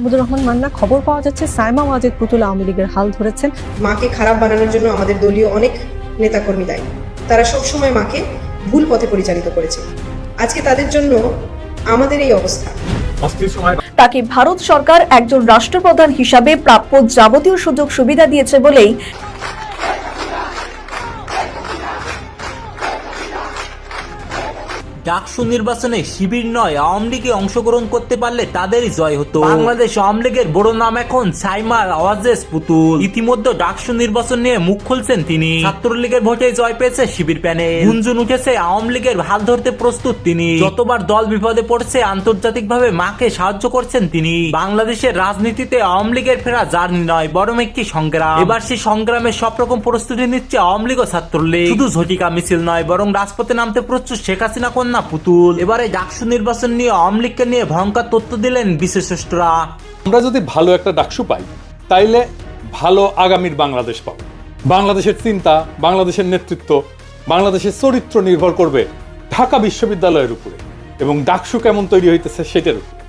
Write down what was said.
আহমদুর রহমান মান্না খবর পাওয়া যাচ্ছে সাইমা ওয়াজেদ পুতুল আওয়ামী লীগের হাল ধরেছেন। মাকে খারাপ বানানোর জন্য আমাদের দলীয় অনেক নেতাকর্মী দায়ী। তারা সবসময় মাকে ভুল পথে পরিচালিত করেছে। আজকে তাদের জন্য আমাদের এই অবস্থা। তাকে ভারত সরকার একজন রাষ্ট্রপ্রধান হিসাবে প্রাপ্য যাবতীয় সুযোগ সুবিধা দিয়েছে বলেই ডাকসু নির্বাচনে শিবির নয়, আওয়ামী লীগে অংশগ্রহণ করতে পারলে তাদেরই জয় হতো। বাংলাদেশ আওয়ামী লীগের বড় নাম এখন সাইমার আওয়াজেস পুতুল। ইতিমধ্যে ডাকসু নির্বাচন নিয়ে মুখ খুলছেন তিনি। ছাত্রলীগের ভোটে জয় পেয়েছে শিবির প্যানেল গুঞ্জন উঠেছে আওয়ামী লীগের হাল ধরতে প্রস্তুত তিনি। যতবার দল বিপদে পড়ছে, আন্তর্জাতিকভাবে মাকে সাহায্য করছেন তিনি। বাংলাদেশের রাজনীতিতে আওয়ামী লীগের ফেরা জার্নি নয় বরং একটি সংগ্রাম। এবার সেই সংগ্রামে সব রকম প্রস্তুতি নিচ্ছে আওয়ামী লীগ ও ছাত্রলীগ। শুধু ঝটিকা মিছিল নয়, বরং রাজপথে নামতে প্রস্তুত শেখ হাসিনা কন্যা পুতুল। এবারে ডাকসু নির্বাচন নিয়ে আওয়ামী লীগকে নিয়ে ভয়ঙ্কর তথ্য দিলেন বিশেষজ্ঞরা। আমরা যদি ভালো একটা ডাকসু পাই, তাইলে ভালো আগামীর বাংলাদেশ পাবো। বাংলাদেশের চিন্তা, বাংলাদেশের নেতৃত্ব, বাংলাদেশের চরিত্র নির্ভর করবে ঢাকা বিশ্ববিদ্যালয়ের উপরে। এবং ডাকসু কেমন তৈরি হইতেছে সেটার উপরে।